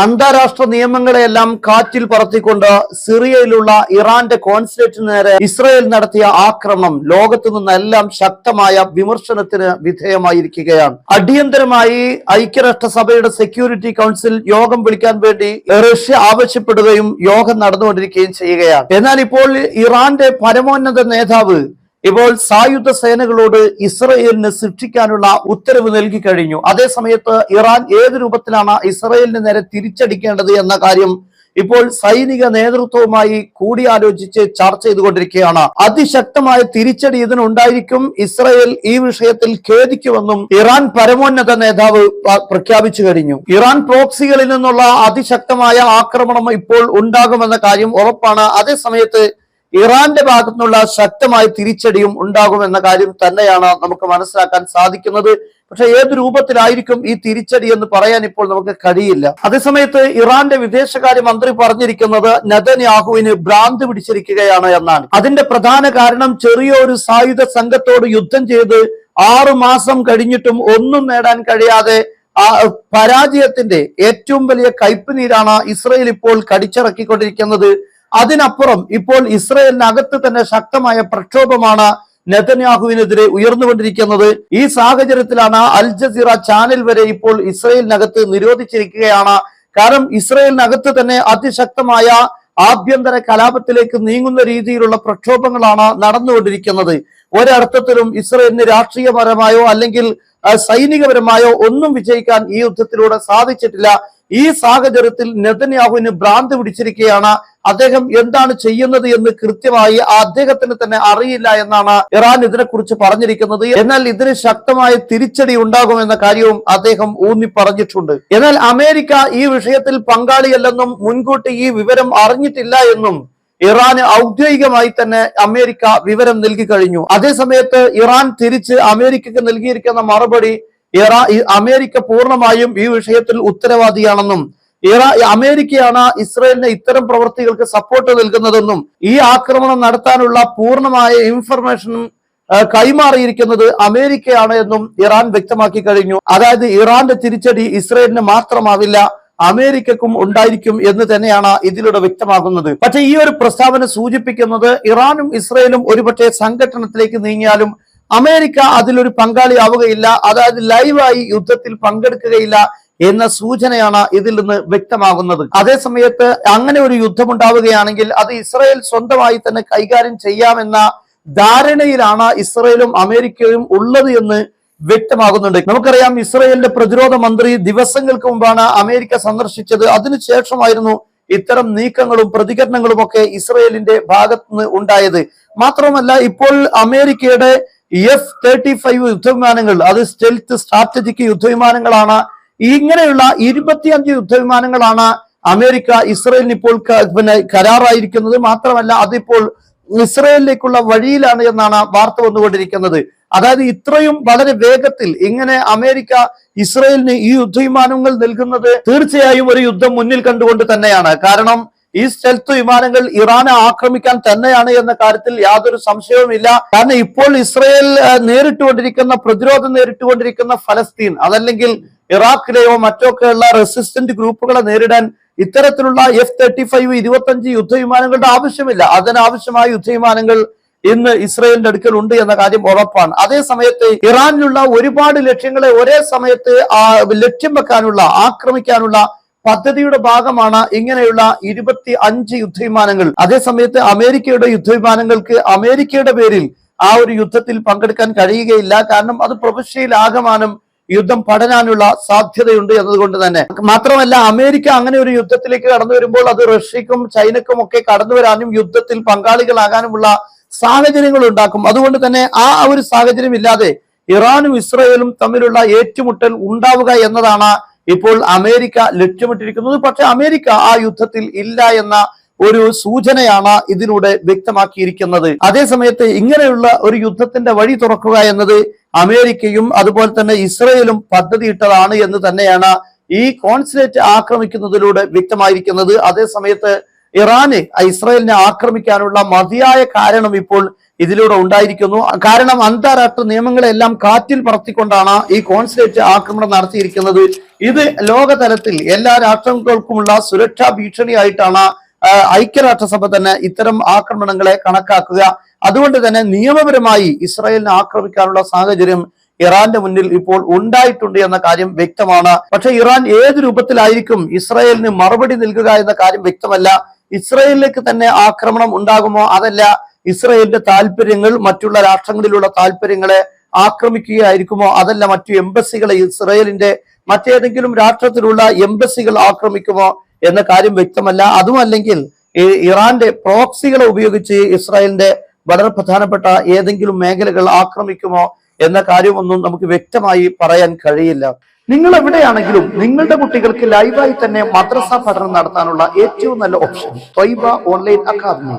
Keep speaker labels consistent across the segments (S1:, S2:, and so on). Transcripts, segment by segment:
S1: അന്താരാഷ്ട്ര നിയമങ്ങളെയെല്ലാം കാറ്റിൽ പറത്തിക്കൊണ്ട് സിറിയയിലുള്ള ഇറാന്റെ കോൺസുലേറ്റിന് നേരെ ഇസ്രയേൽ നടത്തിയ ആക്രമണം ലോകത്തു നിന്നെല്ലാം ശക്തമായ വിമർശനത്തിന് വിധേയമായിരിക്കുകയാണ്. അടിയന്തരമായി ഐക്യരാഷ്ട്രസഭയുടെ സെക്യൂരിറ്റി കൗൺസിൽ യോഗം വിളിക്കാൻ വേണ്ടി റഷ്യ ആവശ്യപ്പെടുകയും യോഗം നടന്നുകൊണ്ടിരിക്കുകയും ചെയ്യുകയാണ്. എന്നാൽ ഇപ്പോൾ ഇറാന്റെ പരമോന്നത നേതാവ് ഇപ്പോൾ സായുധ സേനകളോട് ഇസ്രയേലിന് സൃഷ്ടിക്കാനുള്ള ഉത്തരവ് നൽകി കഴിഞ്ഞു. അതേസമയത്ത് ഇറാൻ ഏത് രൂപത്തിലാണ് ഇസ്രയേലിന് നേരെ തിരിച്ചടിക്കേണ്ടത് എന്ന കാര്യം ഇപ്പോൾ സൈനിക നേതൃത്വവുമായി കൂടിയാലോചിച്ച് ചർച്ച ചെയ്തുകൊണ്ടിരിക്കുകയാണ്. അതിശക്തമായ തിരിച്ചടി ഇതിനുണ്ടായിരിക്കും. ഇസ്രയേൽ ഈ വിഷയത്തിൽ ഖേദിക്കുമെന്നും ഇറാൻ പരമോന്നത നേതാവ് പ്രഖ്യാപിച്ചു കഴിഞ്ഞു. ഇറാൻ പ്രോക്സികളിൽ നിന്നുള്ള അതിശക്തമായ ആക്രമണം ഇപ്പോൾ ഉണ്ടാകുമെന്ന കാര്യം ഉറപ്പാണ്. അതേസമയത്ത് ഇറാന്റെ ഭാഗത്തു നിന്നുള്ള ശക്തമായ തിരിച്ചടിയും ഉണ്ടാകും എന്ന കാര്യം തന്നെയാണ് നമുക്ക് മനസ്സിലാക്കാൻ സാധിക്കുന്നത്. പക്ഷെ ഏത് രൂപത്തിലായിരിക്കും ഈ തിരിച്ചടി എന്ന് പറയാൻ ഇപ്പോൾ നമുക്ക് കഴിയില്ല. അതേസമയത്ത് ഇറാന്റെ വിദേശകാര്യ മന്ത്രി പറഞ്ഞിരിക്കുന്നത് യാഹുവിന് ഭ്രാന്ത് പിടിച്ചിരിക്കുകയാണ് എന്നാണ്. അതിന്റെ പ്രധാന കാരണം ചെറിയൊരു സായുധ സംഘത്തോട് യുദ്ധം ചെയ്ത് ആറു മാസം കഴിഞ്ഞിട്ടും ഒന്നും നേടാൻ കഴിയാതെ ആ പരാജയത്തിന്റെ ഏറ്റവും വലിയ കയ്പുനീരാണ് ഇസ്രയേൽ ഇപ്പോൾ കടിച്ചിറക്കിക്കൊണ്ടിരിക്കുന്നത്. അതിനപ്പുറം ഇപ്പോൾ ഇസ്രയേലിനകത്ത് തന്നെ ശക്തമായ പ്രക്ഷോഭമാണ് നെതന്യാഹുവിനെതിരെ ഉയർന്നുകൊണ്ടിരിക്കുന്നത്. ഈ സാഹചര്യത്തിലാണ് അൽ ജസീറ ചാനൽ വരെ ഇപ്പോൾ ഇസ്രയേലിനകത്ത് നിരോധിച്ചിരിക്കുകയാണ്. കാരണം ഇസ്രയേലിനകത്ത് തന്നെ അതിശക്തമായ ആഭ്യന്തര കലാപത്തിലേക്ക് നീങ്ങുന്ന രീതിയിലുള്ള പ്രക്ഷോഭങ്ങളാണ് നടന്നുകൊണ്ടിരിക്കുന്നത്. ഒരർത്ഥത്തിലും ഇസ്രയേലിന് രാഷ്ട്രീയപരമായോ അല്ലെങ്കിൽ സൈനികപരമായോ ഒന്നും വിജയിക്കാൻ ഈ യുദ്ധത്തിലൂടെ സാധിച്ചിട്ടില്ല. ഈ സാഹചര്യത്തിൽ നെതന്യാഹുവിന് ഭ്രാന്ത് പിടിച്ചിരിക്കുകയാണ്. അദ്ദേഹം എന്താണ് ചെയ്യുന്നത് എന്ന് കൃത്യമായി അദ്ദേഹത്തിന് തന്നെ അറിയില്ല എന്നാണ് ഇറാൻ ഇതിനെക്കുറിച്ച് പറഞ്ഞിരിക്കുന്നത്. എന്നാൽ ഇതിന് ശക്തമായ തിരിച്ചടി ഉണ്ടാകുമെന്ന കാര്യവും അദ്ദേഹം ഊന്നി പറഞ്ഞിട്ടുണ്ട് എന്നാൽ അമേരിക്ക ഈ വിഷയത്തിൽ പങ്കാളിയല്ലെന്നും മുൻകൂട്ടി ഈ വിവരം അറിഞ്ഞിട്ടില്ല എന്നും ഇറാന് ഔദ്യോഗികമായി തന്നെ അമേരിക്ക വിവരം നൽകി കഴിഞ്ഞു. അതേസമയത്ത് ഇറാൻ തിരിച്ച് അമേരിക്കക്ക് നൽകിയിരിക്കുന്ന മറുപടി ഇറാ അമേരിക്ക പൂർണമായും ഈ വിഷയത്തിൽ ഉത്തരവാദിയാണെന്നും ഇറാ അമേരിക്കയാണ് ഇസ്രയേലിന് ഇത്തരം പ്രവൃത്തികൾക്ക് സപ്പോർട്ട് നൽകുന്നതെന്നും ഈ ആക്രമണം നടത്താനുള്ള പൂർണമായ ഇൻഫർമേഷനും കൈമാറിയിരിക്കുന്നത് അമേരിക്കയാണ് എന്നും ഇറാൻ വ്യക്തമാക്കി കഴിഞ്ഞു. അതായത് ഇറാന്റെ തിരിച്ചടി ഇസ്രയേലിന് മാത്രമാവില്ല അമേരിക്കക്കും ഉണ്ടായിരിക്കും എന്ന് തന്നെയാണ് ഇതിലൂടെ വ്യക്തമാകുന്നത്. പക്ഷേ ഈ ഒരു പ്രസ്താവന സൂചിപ്പിക്കുന്നത് ഇറാനും ഇസ്രയേലും ഒരുപക്ഷെ സംഘടനത്തിലേക്ക് നീങ്ങിയാലും അമേരിക്ക അതിലൊരു പങ്കാളിയാവുകയില്ല. അതായത് ലൈവായി യുദ്ധത്തിൽ പങ്കെടുക്കുകയില്ല. എന്ന സൂചനയാണ് ഇതിൽ നിന്ന് വ്യക്തമാകുന്നത്. അതേസമയത്ത് അങ്ങനെ ഒരു യുദ്ധം ഉണ്ടാവുകയാണെങ്കിൽ അത് ഇസ്രയേൽ സ്വന്തമായി തന്നെ കൈകാര്യം ചെയ്യാമെന്ന ധാരണയിലാണ് ഇസ്രയേലും അമേരിക്കയും ഉള്ളത് എന്ന് വ്യക്തമാകുന്നുണ്ട്. നമുക്കറിയാം ഇസ്രയേലിന്റെ പ്രതിരോധ മന്ത്രി ദിവസങ്ങൾക്ക് മുമ്പാണ് അമേരിക്ക സന്ദർശിച്ചത്. അതിനുശേഷമായിരുന്നു ഇത്തരം നീക്കങ്ങളും പ്രതികരണങ്ങളും ഒക്കെ ഇസ്രയേലിന്റെ ഭാഗത്ത് നിന്ന് ഉണ്ടായത്. മാത്രമല്ല ഇപ്പോൾ അമേരിക്കയുടെ എഫ് തേർട്ടി ഫൈവ് യുദ്ധവിമാനങ്ങൾ അത് സ്റ്റെൽത്ത് സ്ട്രാറ്റജിക് യുദ്ധവിമാനങ്ങളാണ് ഇങ്ങനെയുള്ള ഇരുപത്തിയഞ്ച് യുദ്ധവിമാനങ്ങളാണ് അമേരിക്ക ഇസ്രയേലിന് ഇപ്പോൾ പിന്നെ കരാറായിരിക്കുന്നത്. മാത്രമല്ല അതിപ്പോൾ ഇസ്രയേലിലേക്കുള്ള വഴിയിലാണ് എന്നാണ് വാർത്ത വന്നുകൊണ്ടിരിക്കുന്നത്. അതായത് ഇത്രയും വളരെ വേഗത്തിൽ ഇങ്ങനെ അമേരിക്ക ഇസ്രയേലിന് ഈ യുദ്ധവിമാനങ്ങൾ നൽകുന്നത് തീർച്ചയായും ഒരു യുദ്ധം മുന്നിൽ കണ്ടുകൊണ്ട് തന്നെയാണ്. കാരണം ഈ സ്റ്റെൽത്ത് വിമാനങ്ങൾ ഇറാനെ ആക്രമിക്കാൻ തന്നെയാണ് എന്ന കാര്യത്തിൽ യാതൊരു സംശയവുമില്ല. കാരണം ഇപ്പോൾ ഇസ്രയേൽ നേരിട്ടുകൊണ്ടിരിക്കുന്ന പ്രതിരോധം നേരിട്ടുകൊണ്ടിരിക്കുന്ന ഫലസ്തീൻ അതല്ലെങ്കിൽ ഇറാഖിലെയോ മറ്റോ ഉള്ള റെസിസ്റ്റന്റ് ഗ്രൂപ്പുകളെ നേരിടാൻ ഇത്തരത്തിലുള്ള എഫ് തേർട്ടി ഫൈവ് ഇരുപത്തഞ്ച് യുദ്ധവിമാനങ്ങളുടെ ആവശ്യമില്ല. അതിനാവശ്യമായ യുദ്ധവിമാനങ്ങൾ ഇന്ന് ഇസ്രയേലിന്റെ അടുക്കൽ ഉണ്ട് എന്ന കാര്യം ഉറപ്പാണ്. അതേ സമയത്ത് ഇറാനിലുള്ള ഒരുപാട് ലക്ഷ്യങ്ങളെ ഒരേ സമയത്ത് ലക്ഷ്യം വെക്കാനുള്ള ആക്രമിക്കാനുള്ള പദ്ധതിയുടെ ഭാഗമാണ് ഇങ്ങനെയുള്ള ഇരുപത്തി അഞ്ച് യുദ്ധവിമാനങ്ങൾ അതേസമയത്ത് അമേരിക്കയുടെ യുദ്ധവിമാനങ്ങൾക്ക് അമേരിക്കയുടെ പേരിൽ ആ ഒരു യുദ്ധത്തിൽ പങ്കെടുക്കാൻ കഴിയുകയില്ല. കാരണം അത് പ്രവിശ്യയിൽ ആകമാനം യുദ്ധം പടരാനുള്ള സാധ്യതയുണ്ട് എന്നതുകൊണ്ട് തന്നെ. മാത്രമല്ല അമേരിക്ക അങ്ങനെ ഒരു യുദ്ധത്തിലേക്ക് കടന്നു വരുമ്പോൾ അത് റഷ്യക്കും ചൈനക്കും ഒക്കെ കടന്നു വരാനും യുദ്ധത്തിൽ പങ്കാളികളാകാനുമുള്ള സാഹചര്യങ്ങൾ ഉണ്ടാക്കും. അതുകൊണ്ട് തന്നെ ആ ഒരു സാഹചര്യം ഇല്ലാതെ ഇറാനും ഇസ്രയേലും തമ്മിലുള്ള ഏറ്റുമുട്ടൽ ഉണ്ടാവുക എന്നതാണ് ഇപ്പോൾ അമേരിക്ക ലക്ഷ്യമിട്ടിരിക്കുന്നത്. പക്ഷെ അമേരിക്ക ആ യുദ്ധത്തിൽ ഇല്ല എന്ന ഒരു സൂചനയാണ് ഇതിലൂടെ വ്യക്തമാക്കിയിരിക്കുന്നത്. അതേസമയത്ത് ഇങ്ങനെയുള്ള ഒരു യുദ്ധത്തിന്റെ വഴി തുറക്കുക എന്നത് അമേരിക്കയും അതുപോലെ തന്നെ ഇസ്രയേലും പദ്ധതിയിട്ടതാണ് എന്ന് തന്നെയാണ് ഈ കോൺസുലേറ്റ് ആക്രമിക്കുന്നതിലൂടെ വ്യക്തമായിരിക്കുന്നത്. അതേസമയത്ത് ഇറാന് ഇസ്രയേലിനെ ആക്രമിക്കാനുള്ള മതിയായ കാരണം ഇപ്പോൾ ഇതിലൂടെ ഉണ്ടായിരിക്കുന്നു. കാരണം അന്താരാഷ്ട്ര നിയമങ്ങളെല്ലാം കാറ്റിൽ പറത്തിക്കൊണ്ടാണ് ഈ കോൺസുലേറ്റ് ആക്രമണം നടത്തിയിരിക്കുന്നത്. ഇത് ലോകതലത്തിൽ എല്ലാ രാഷ്ട്രങ്ങൾക്കുമുള്ള സുരക്ഷാ ഭീഷണിയായിട്ടാണ് ഐക്യരാഷ്ട്രസഭ തന്നെ ഇത്തരം ആക്രമണങ്ങളെ കണക്കാക്കുക. അതുകൊണ്ട് തന്നെ നിയമപരമായി ഇസ്രായേലിനെ ആക്രമിക്കാനുള്ള സാഹചര്യം ഇറാന്റെ മുന്നിൽ ഇപ്പോൾ ഉണ്ടായിട്ടുണ്ട് എന്ന കാര്യം വ്യക്തമാണ്. പക്ഷെ ഇറാൻ ഏത് രൂപത്തിലായിരിക്കും ഇസ്രായേലിന് മറുപടി നൽകുക എന്ന കാര്യം വ്യക്തമല്ല. ഇസ്രായേലിലേക്ക് തന്നെ ആക്രമണം ഉണ്ടാകുമോ? അതല്ല ഇസ്രായേലിന്റെ താല്പര്യങ്ങൾ മറ്റുള്ള രാഷ്ട്രങ്ങളിലുള്ള താല്പര്യങ്ങളെ ആക്രമിക്കുകയായിരിക്കുമോ? അതല്ല മറ്റു എംബസികളെ ഇസ്രായേലിന്റെ മറ്റേതെങ്കിലും രാഷ്ട്രത്തിലുള്ള എംബസികൾ ആക്രമിക്കുമോ? എന്ന കാര്യം വ്യക്തമല്ല. അതുമല്ലെങ്കിൽ ഇറാന്റെ പ്രോക്സികളെ ഉപയോഗിച്ച് ഇസ്രായേലിന്റെ വളരെ പ്രധാനപ്പെട്ട ഏതെങ്കിലും മേഖലകൾ ആക്രമിക്കുമോ എന്ന കാര്യമൊന്നും നമുക്ക് വ്യക്തമായി പറയാൻ കഴിയില്ല. നിങ്ങൾ എവിടെയാണെങ്കിലും നിങ്ങളുടെ കുട്ടികൾക്ക് ലൈവായി തന്നെ മദ്രസ പഠനം നടത്താനുള്ള ഏറ്റവും നല്ല ഓപ്ഷൻ ത്വയ്ബ ഓൺലൈൻ അക്കാദമി.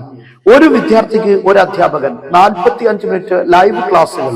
S1: ഒരു വിദ്യാർത്ഥിക്ക് ഒരു അധ്യാപകൻ നാൽപ്പത്തി അഞ്ച് മിനിറ്റ് ലൈവ് ക്ലാസ്സുകൾ